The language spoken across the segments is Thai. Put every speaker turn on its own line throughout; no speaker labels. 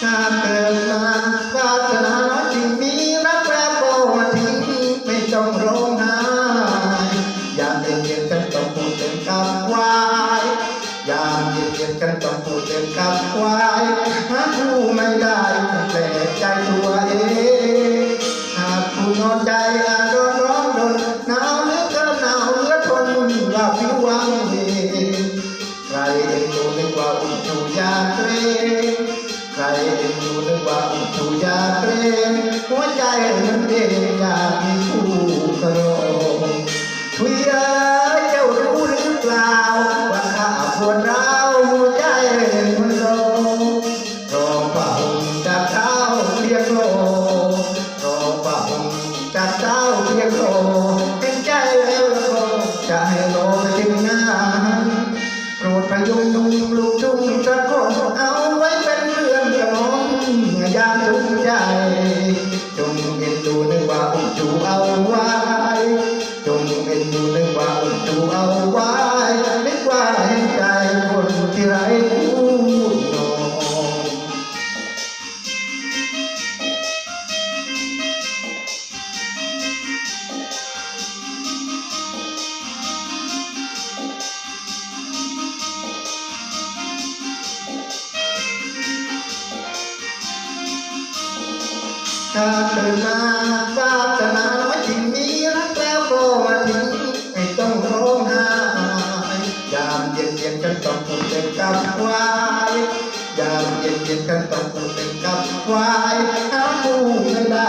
ชากเกิดมาปรารถนาที่มีรักแล้วก็มาทิ้งไม่ต้องร้องไห้ยามเย็นๆกันต้องพูดเป็นกับควายยามเย็นๆกันต้องพูดเป็นกับควายหาคู่ไม่ได้แต่ใจตัวเองหากผู้นอนใจอาจร้อนร้อนโดนหนาวเหลือเกินหนาวเหลือทนว่าผิววังเองใครเอ็นดูนึกว่าอุ่นจูยาเกรง ใครเอ็นดูนึกว่าอุ่ยาเกรงหัวใจมันเองอยากมีคู่ครองทุยเอ๋ยเจ้ารู้หรือเปล่า ว่าข้าปวดร้าวหัวใจมันโลรอฝ่าห่มจากเท้าเรียกโลรอฝ่าห่มจากเท้าเรียกโลเห็นใจแล้วโลจะให้โลไปถึงงานโปรดพยุงยุงลูกทุ่งสักคน อ็นดูนึาเกิดมาปรารถนาน้อยที่มีรักแล้วก็มาทิ้งไม่ต้องร้องไห้ยามเย็นเย็นกันต้องพูดเป็นกับควายยามเย็นเย็นกันต้องพูดเป็นกับควายหาคู่ไม่ได้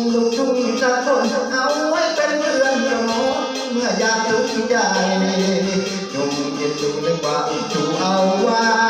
ยามทุกข์ใจจงเย็นดูนึกว่าอุ้มชูเอาไว้จ